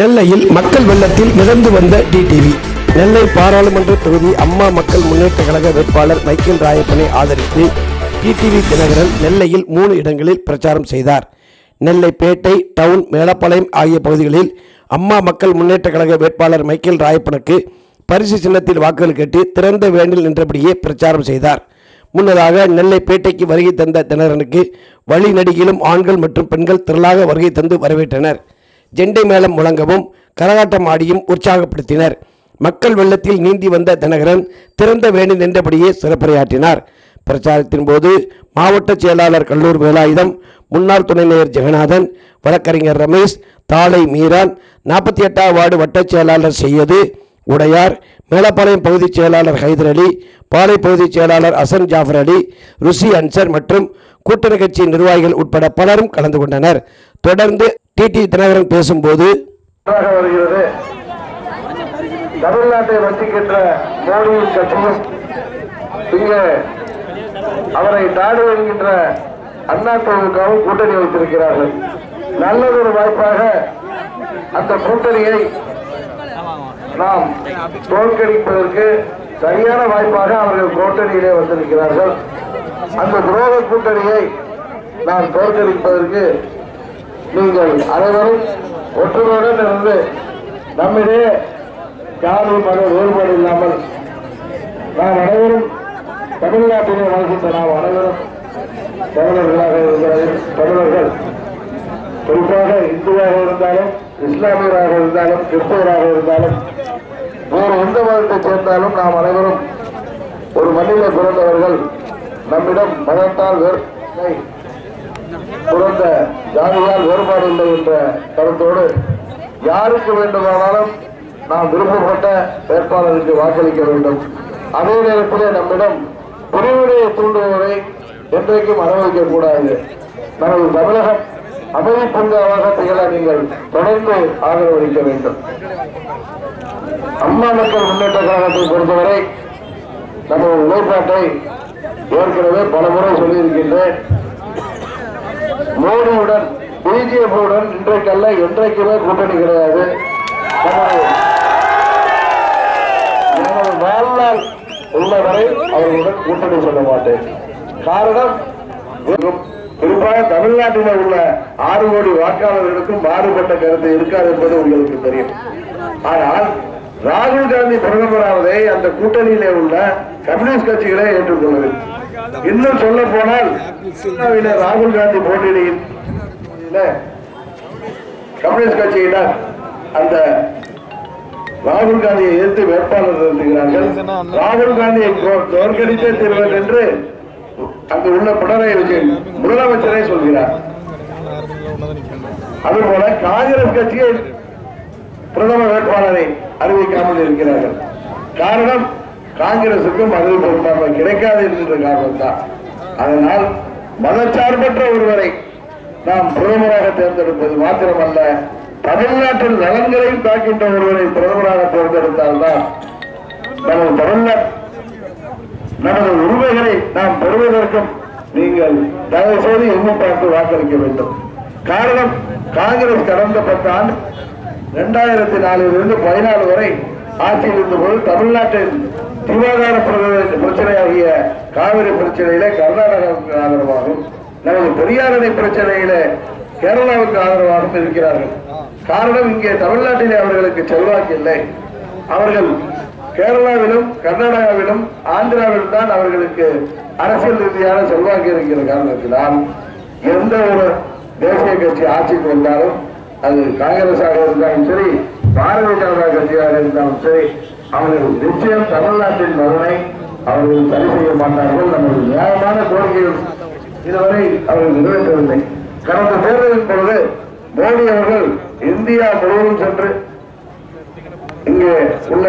நெல்லையில் மக்கள் வெள்ளத்தில் மிதந்து வந்த டிடிவி நெல்லை பாராளுமன்ற தொகுதி அம்மா மக்கள் முன்னேற்ற கழக வேட்பாளர் மைக்கேல் ராயப்பனை ஆதரித்து டிடிவி தினகரன் நெல்லையில் மூணு இடங்களில் பிரச்சாரம் செய்தார். நெல்லை பேட்டை டவுன் மேலப்பாளையம் ஆகிய பகுதிகளில் அம்மா மக்கள் முன்னேற்ற கழக வேட்பாளர் மைக்கேல் ராயப்பனுக்கு பரிசு சின்னத்தில் வாக்குகள் கேட்டு திறந்த வேண்டில் நின்றபடியே பிரச்சாரம் செய்தார். முன்னதாக நெல்லை பேட்டைக்கு வருகை தந்த தினகரனுக்கு வழி நடிகிலும் ஆண்கள் மற்றும் பெண்கள் திரளாக வருகை தந்து வரவேற்றனர். ஜெண்டை மேளம் முழங்கவும் கரகாட்டம் ஆடியும் உற்சாகப்படுத்தினர். மக்கள் வெள்ளத்தில் நீந்தி வந்த தினகரன் திறந்த வேணி நின்றபடியே சிறப்புரையாற்றினார். பிரச்சாரத்தின் போது மாவட்ட செயலாளர் கல்லூர் வேலாயுதம் முன்னாள் துணை மேயர் ஜெகநாதன் வழக்கறிஞர் ரமேஷ் தாளை மீரான் நாற்பத்தி எட்டாம் வார்டு வட்டச் செயலாளர் செய்யது உடையார் மேலப்பாளையம் பகுதிச் செயலாளர் ஹைதர் அலி பாலை பகுதிச் செயலாளர் அசன் ஜாஃபர் அலி ருசி அன்சர் மற்றும் கூட்டணி கட்சி நிர்வாகிகள் உட்பட பலரும் கலந்து கொண்டனர். தொடர்ந்து டிடி தினகரன் பேசும்போது நன்றாக வருகிறது. தமிழ்நாட்டை வஞ்சிக்கின்ற மோடியின் கட்சியும் இங்கே அவரை நாடு என்கின்ற அண்ணா திமுகவும் கூட்டணி வைத்திருக்கிறார்கள். நல்லதொரு வாய்ப்பாக அந்த கூட்டணியை நாம் தோற்கடிப்பதற்கு சரியான வாய்ப்பாக அவர்கள் கூட்டணியிலே வந்திருக்கிறார்கள். அந்த துரோக கூட்டணியை நாம் தோற்கடிப்பதற்கு நீங்கள் அனைவரும் ஒற்றுமையுடன் இருந்து நம்மிடையே ஜாதி மத வேறுபாடு இல்லாமல் நாம் அனைவரும் தமிழ்நாட்டிலே வாழ்கின்ற நாம் அனைவரும் தமிழர்களாக இருக்கிறார்கள் தமிழர்கள் குறிப்பாக இந்துவாக இருந்தாலும் இஸ்லாமியராக இருந்தாலும் கிறிஸ்தவராக இருந்தாலும் வேறு எந்த மதத்தை சேர்ந்தாலும் நாம் அனைவரும் ஒரு மண்ணில பிறந்தவர்கள். நம்மிடம் மதத்தால் வேறு பிறந்த ஜாதியால் வேறுபாடு இல்லை என்ற கருத்தோடு யாருக்கு வேண்டுமானாலும் நாம் விருப்பப்பட்ட வேட்பாளருக்கு வாக்களிக்க வேண்டும். அதே நேரத்திலே நம்மிடம் பிரிவினையை தூண்டுபவரை என்றைக்கும் அனுமதிக்க கூடாது நமது தமிழகம் அமைதி பூங்காவாக திகழ நீங்கள் தொடர்ந்து ஆதரவளிக்க வேண்டும். அம்மா மக்கள் முன்னேற்ற கழகத்தை பொறுத்தவரை நமது நிலைப்பாட்டை ஏற்கனவே பல முறை சொல்லியிருக்கின்றேன். மோடியுடன் பிஜேபியுடன் இன்றைக்கல்ல என்றைக்குமே கூட்டணி கிடையாது. எனது வாழ்நாள் உள்ளவரை அவர்களுடன் கூட்டணி சொல்ல மாட்டேன். காரணம் குறிப்பாக தமிழ்நாட்டில் உள்ள ஆறு கோடி வாக்காளர்களுக்கும் மாறுபட்ட கருத்து இருக்காது என்பது உங்களுக்கு தெரியும். ஆனால் ராகுல் காந்தி பிரதமராவதை அந்த கூட்டணியிலே உள்ள கம்யூனிஸ்ட் கட்சிகளே ஏற்றுக்கொள்ளவில்லை. இன்னும் சொல்ல போனால் சீனாவிலே ராகுல் காந்தி போட்டியிடையில் கம்யூனிஸ்ட் கட்சியினர் அந்த ராகுல் காந்தியை எதிர்த்து வேட்பாளர் நிறுத்துகிறார்கள் ராகுல் காந்தியை தோற்கடித்தே தீர்வர் என்று அங்கு உள்ள பினராயி விஜயன் முதலமைச்சரே சொல்கிறார். அதுபோல காங்கிரஸ் கட்சியை பிரதம வேட்பாளரை அறிவிக்காமல் இருக்கிறார்கள். காரணம் காங்கிரசுக்கும் மது பெரும்பான்மை கிடைக்காது என்கின்ற காரணம்தான். அதனால் மதச்சார்பற்ற ஒருவரை நாம் பிரதமராக தேர்ந்தெடுப்பது மாத்திரமல்ல தமிழ்நாட்டில் நலன்களையும் காக்கின்ற ஒருவரை பிரதமராக தேர்ந்தெடுத்தால்தான் நமது தமிழ்நாட்டு நமது உரிமைகளை நாம் பெறுவதற்கும் நீங்கள் தயவு செய்து எண்ணி பார்த்து வாக்களிக்க வேண்டும். காரணம் காங்கிரஸ் கடந்த பத்து ஆண்டு இரண்டாயிரத்தி நாலிலிருந்து பதினாலு வரை ஆட்சியில் இருந்தபோது தமிழ்நாட்டின் சுகாதார பிரச்சனையாகிய காவிரி பிரச்சனையில கர்நாடகாவுக்கு ஆதரவாகும் நமது பெரியார் பிரச்சனையில கேரளாவுக்கு ஆதரவாகவும் இருக்கிறார்கள். காரணம் இங்கே தமிழ்நாட்டிலே அவர்களுக்கு செல்வாக்கு இல்லை. அவர்கள் கேரளாவிலும் கர்நாடகாவிலும் ஆந்திராவிலும் தான் அவர்களுக்கு அரசியல் ரீதியான செல்வாக்கு இருக்கிற காரணத்தினால் எந்த ஒரு தேசிய கட்சி ஆட்சிக்கு வந்தாலும் அது காங்கிரஸாக இருந்தாலும் சரி பாரதிய ஜனதா கட்சியாக இருந்தாலும் சரி அவர்கள் நிச்சயம் தமிழ்நாட்டின் நலனை அவர்கள் சரி செய்ய மாட்டார்கள். நமது நியாயமான கோரிக்கைகள் இதுவரை அவர்கள் நிறைவேற்றவில்லை. கடந்த தேர்தலின் பொழுது மோடி அவர்கள் இந்தியா முழுவதும் சென்று இங்கே உள்ள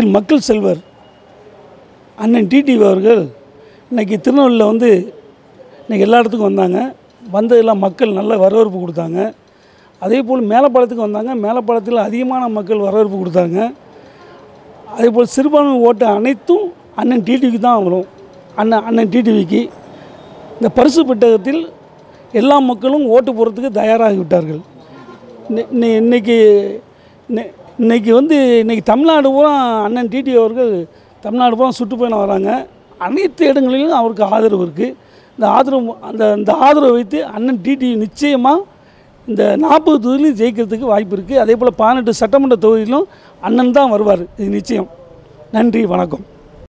கொள்ள- மக்கள் செல்வர் அண்ணன் டிடிவி அவர்கள் இன்னைக்கு திருநெல்வேலியில் வந்து இன்னைக்கு எல்லா இடத்துக்கும் வந்தாங்க. வந்ததெல்லாம் மக்கள் நல்ல வரவேற்பு கொடுத்தாங்க. அதே போல் மேலப்பாளையத்துக்கு வந்தாங்க. மேலப்பாளையத்தில் அதிகமான மக்கள் வரவேற்பு கொடுத்தாங்க. அதே போல் சிறுபான்மை ஓட்டு அனைத்தும் அண்ணன் டிடிவிக்கு தான் வரும் அண்ணன் அண்ணன் டிடிவிக்கு இந்த பரிசு பெட்டகத்தில் எல்லா மக்களும் ஓட்டு போகிறதுக்கு தயாராகி விட்டார்கள். இன்னை- இன்னைக்கு இன்னைக்கு வந்து இன்றைக்கி தமிழ்நாடு பூரா அண்ணன் டிடி அவர்கள் தமிழ்நாடு பூரா சுற்றுப்பயணம் வராங்க. அனைத்து இடங்களிலும் அவருக்கு ஆதரவு இருக்குது இந்த ஆதரவு அந்த இந்த ஆதரவை வைத்து அண்ணன் டிடி நிச்சயமாக இந்த நாற்பது தொகுதியிலும் ஜெயிக்கிறதுக்கு வாய்ப்பு இருக்குது அதே போல் பதினெட்டு சட்டமன்ற தொகுதியிலும் அண்ணன் தான் வருவார். இது நிச்சயம். நன்றி வணக்கம்.